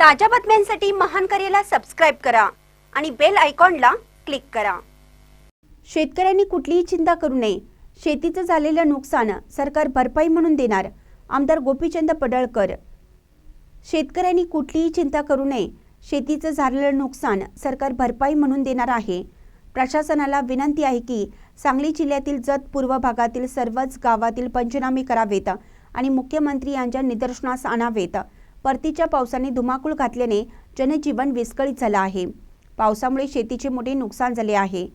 ताज्या बातम्यांसाठी महान करेला सबस्क्राईब करा आणि बेल आयकॉनला क्लिक करा. शेतकऱ्यांनी कुठलीही चिंता करू नये. शेतीचं झालेलं नुकसान सरकार भरपाई म्हणून देणार आमदार गोपीचंद पडळकर. शेतकऱ्यांनी कुठलीही चिंता करू नये. शेतीचं झालेलं नुकसान सरकार भरपाई म्हणून देणार आहे. प्रशासनाला विनंती आहे की सांगली जिल्ह्यातील जत पूर्व भागातील सर्वच गावातील पंचनामे करावेत आणि मुख्यमंत्री यांच्या निदर्शनास आणावेत. परतीच्या पावसाने धुमाकूळ घातल्याने जनजीवन विस्कळीत झालं आहे. पावसामुळे शेतीचे मोठे नुकसान झाले आहे.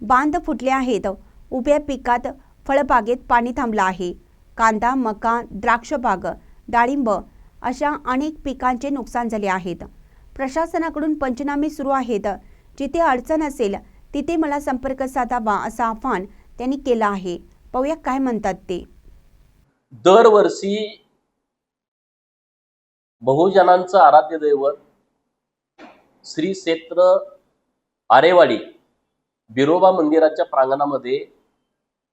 बांध फुटले आहेत. उभ्या पिकात फळबागेत पाणी थांबलं आहे. कांदा मका द्राक्षबाग डाळिंब अशा अनेक पिकांचे नुकसान झाले आहेत. प्रशासनाकडून पंचनामे सुरू आहेत. जिथे अडचण असेल तिथे मला संपर्क साधावा असं आवाहन त्यांनी केलं आहे. पाहूया काय म्हणतात ते. दरवर्षी बहुजनांचं आराध्य दैवत श्री क्षेत्र आरेवाडी बिरोबा मंदिराच्या प्रांगणामध्ये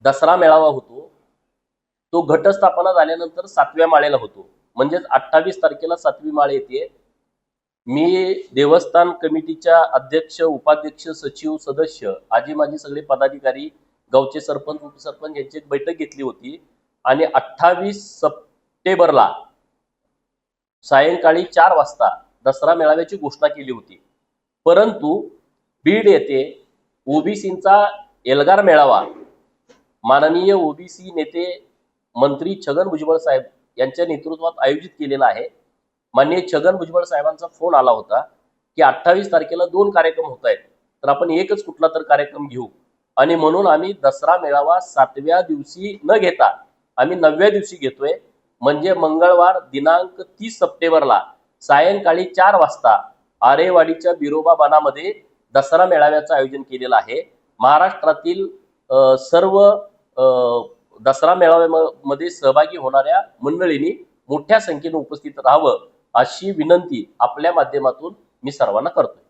दसरा मेळावा होतो. तो घटस्थापना झाल्यानंतर सातव्या माळेला होतो. म्हणजेच अठ्ठावीस तारखेला सातवी माळ येते. मी देवस्थान कमिटीच्या अध्यक्ष उपाध्यक्ष सचिव सदस्य आजी माझी सगळे पदाधिकारी गावचे सरपंच उपसरपंच यांची एक बैठक घेतली होती. आणि अठ्ठावीस सप्टेंबरला सायंकाळी चार वाजता दसरा मेळाव्याची घोषणा केली होती. परंतु बीड येथे ओबीसींचा एल्गार मेळावा माननीय ओबीसी नेते मंत्री छगन भुजबळ साहेब यांच्या नेतृत्वात आयोजित केलेला आहे. माननीय छगन भुजबळ साहेबांचा फोन आला होता की अठ्ठावीस तारखेला दोन कार्यक्रम होत आहेत. तर आपण एकच कुठला तर कार्यक्रम घेऊ. आणि म्हणून आम्ही दसरा मेळावा सातव्या दिवशी न घेता आम्ही नवव्या दिवशी घेतोय. म्हणजे मंगळवार दिनांक तीस सप्टेंबरला सायंकाळी चार वाजता आरेवाडीच्या बिरोबा बनामध्ये दसरा मेळाव्याचं आयोजन केलेलं आहे. महाराष्ट्रातील सर्व दसरा मेळाव्यामध्ये सहभागी होणाऱ्या मंडळींनी मोठ्या संख्येने उपस्थित राहावं अशी विनंती आपल्या माध्यमातून मी सर्वांना करतोय.